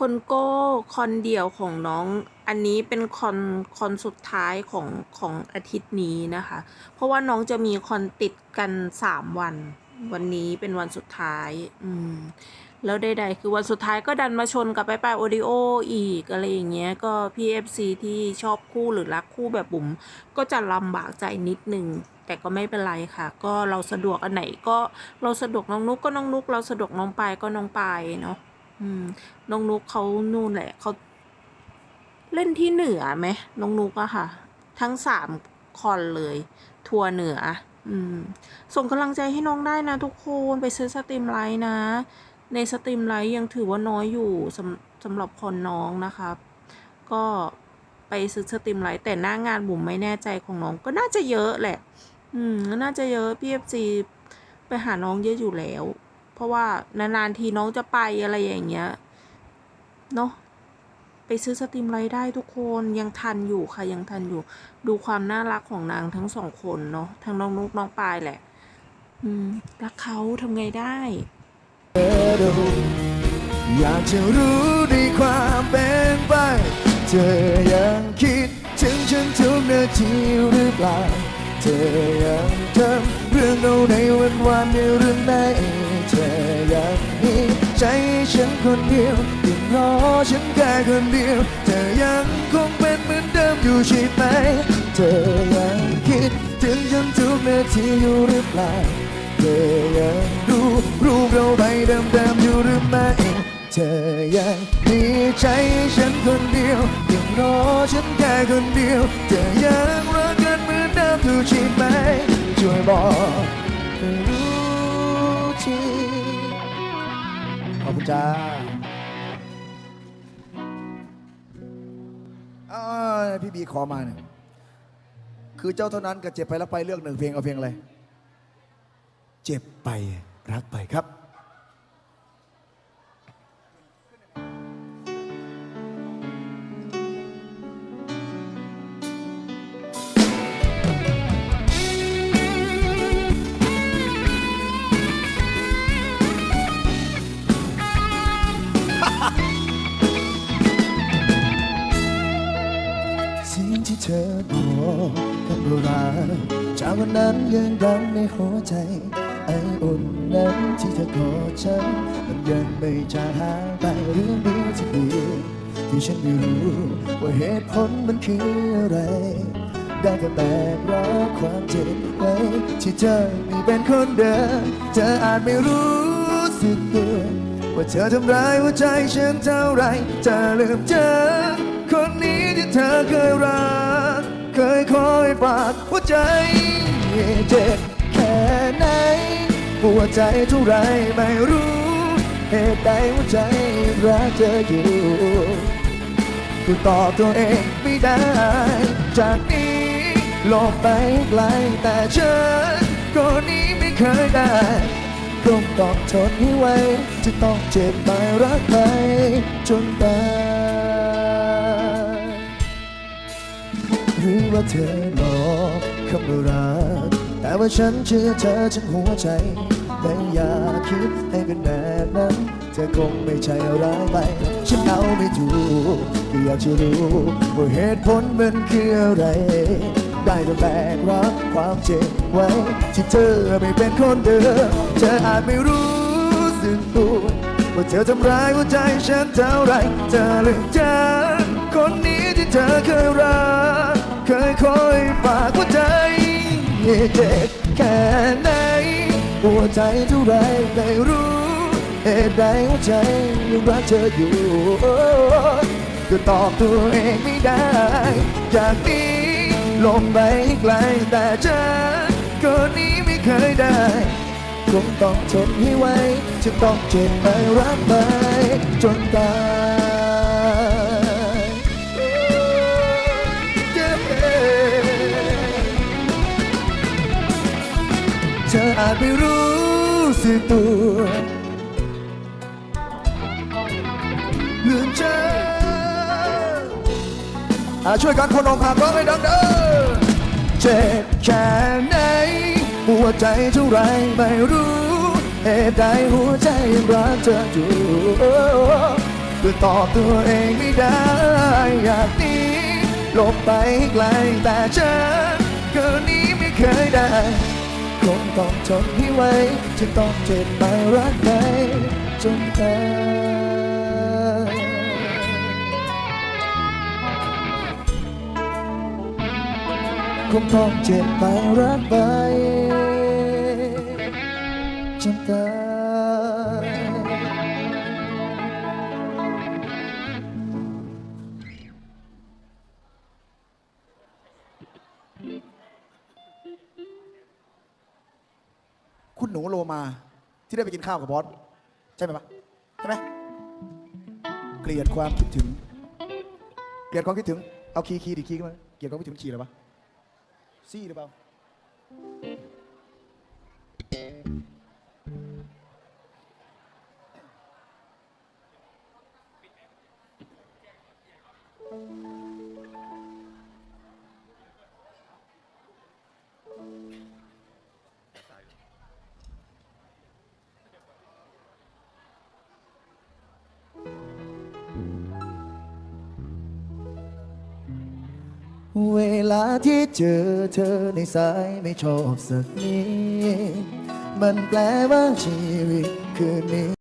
คนโก้คอนเดี่ยวของน้อง อันนี้เป็นคอนคอนสุดท้ายของของอาทิตย์นี้นะคะ เพราะว่าน้องจะมีคอนติดกันสามวัน วันนี้เป็นวันสุดท้าย อืม แล้วใดๆคือวันสุดท้ายก็ดันมาชนกับไปไปโอดิโออีกอะไรอย่างเงี้ย ก็พี่เอฟซีที่ชอบคู่หรือรักคู่แบบบุ๋มก็จะลำบากใจนิดนึงแต่ก็ไม่เป็นไรค่ะ ก็เราสะดวกอันไหนก็เราสะดวกน้องนุกก็น้องนุก เราสะดวกน้องปายก็น้องปายเนาะ อืมน้องนุกเขานู่นแหละเขาเล่นที่เหนือไหมน้องนุกอะค่ะ ทั้งสามคอนเลย ทัวร์เหนือ อืม ส่งกำลังใจให้น้องได้นะทุกคนไปซื้อสตรีมไลท์นะ ในสตรีมไลท์ยังถือว่าน้อยอยู่สำสำหรับคนน้องนะครับ ก็ไปซื้อสตรีมไลท์แต่หน้างานบุ๋มไม่แน่ใจของน้องก็น่าจะเยอะแหละ อืม น่าจะเยอะพี่เอฟซีไปหาน้องเยอะอยู่แล้ว ราะว่านานๆทีน้องจะไปอะไรอย่างเงี้ยเนาะไปซื้อสตรีมไลท์ได้ทุกคนยังทันอยู่ค่ะยังทันอยู่ ดูความน่ารักของนางทั้งสองคนเนาะทั้งน้องนุกน้องปายแหละ อืมรักเขาทำไงได้อยากจะรู้ในความเป็นไป เธอยังคิดถึงฉันทุกนาทีหรือเปล่า เธอยังทำเรื่องเราในวันวานในเรื่อไมี ใจฉันคนเดียวยังรอฉันแค่คนเดียว เธอยังคงเป็นเหมือนเดิมอยู่ใช่ไหม เธอยังคิดถึงฉันทุกนาทีอยู่หรือเปล่า เธอยังดูรูปเราใบเดิมๆอยู่หรือไม่ เธอยังมีใจฉันคนเดียวยังรอฉันแค่คนเดียว เธอยังรักกันเหมือนเดิมอยู่ใช่ไหม ช่วยบอก จ้าอ้าวพี่บีขอมาเนี่ยคือเจ้าเท่านั้นกับเจ็บไปแล้วไปเลือกหนึ่งเพลงเอาเพลงอะไร เจ็บไปรักไปครับ ราจากวันนั้นยังดังในหัวใจ ไออุ่นนั้นที่เธอกอดฉัน มันยังไม่จางหายไปเรื่องเดียวที่ดีที่ฉันไม่รู้ว่าเหตุผลมันคืออะไร ได้แต่แบกรับความเจ็บไว้ที่เธอมีเป็นคนเดิมเธออาจไม่รู้สึกตัวว่าเธอทำร้ายหัวใจฉันเท่าไรจะลืมเจอคนนี้ที่เธอเคยรัก เคยคอยฝากหัวใจ เจ็บแค่ไหนหัวใจเท่าไรไม่รู้ เหตุใดหัวใจรักเธออยู่กูตอบตัวเองไม่ได้ จากนี้โลกไปไกลแต่ฉันก็นี้ไม่เคยได้คงตองทนให้ไว้จะต้องเจ็บไปรักใครจนตาย หรือว่าเธอหลอกคำว่ารักแต่ว่าฉันเชื่อเธอฉันหัวใจ ไม่อยากคิดให้เป็นแบบนั้น เธอคงไม่ใช่ร้ายไป ฉันเอาไม่ถูกก็อยากจะรู้ว่าเหตุผลมันคืออะไร ได้แต่แบกรับความเจ็บไว้ที่เธอไม่เป็นคนเดิมเธออาจไม่รู้สึกตัวว่าเธอทำร้ายหัวใจฉันเท่าไรเธอลืมฉันคนนี้ที่เธอเคยรัก เจ็บแค่ไหนหัวใจเท่าไรไม่รู้เหตุใดหัวใจยังรักเธออยู่ก็ตอบตัวเองไม่ได้จากนี้ลงไปไกลแต่ฉันก็นี้ไม่เคยได้คงต้องทนให้ไว้จะต้องเจ็บไปรักไปจนตาย เธออาจไม่รู้สึกตัวลืมเธออะช่วยกันคนออกหักร้องให้ดังเด้อเจ็บแค่ไหนหัวใจเท่าไรไม่รู้เหตุใดหัวใจยังรักเธออยู่ก็ก็ตอบตัวเองไม่ได้ อยากหนีหลบไปไกลแต่ฉันก็หนี้ไม่เคยได้ คงต้องทนให้ไหวจะต้องเจ็บไปรักไปจนตายคงต้องเจ็บไปรักไป คุณหนูโลมา ที่ได้ไปกินข้าวกับบอสใช่ไหมปะใช่ไหมเกลียดความคิดถึง เกลียดความคิดถึงเอาคีย์คีย์ดิคีย์ขึ้นมาเกลียดความคิดถึงคีย์หรือปะซี่หรือเปล่า เวลาที่เจอเธอในสายไม่ชอบสักนิดมันแปลว่าชีวิตคืนนี้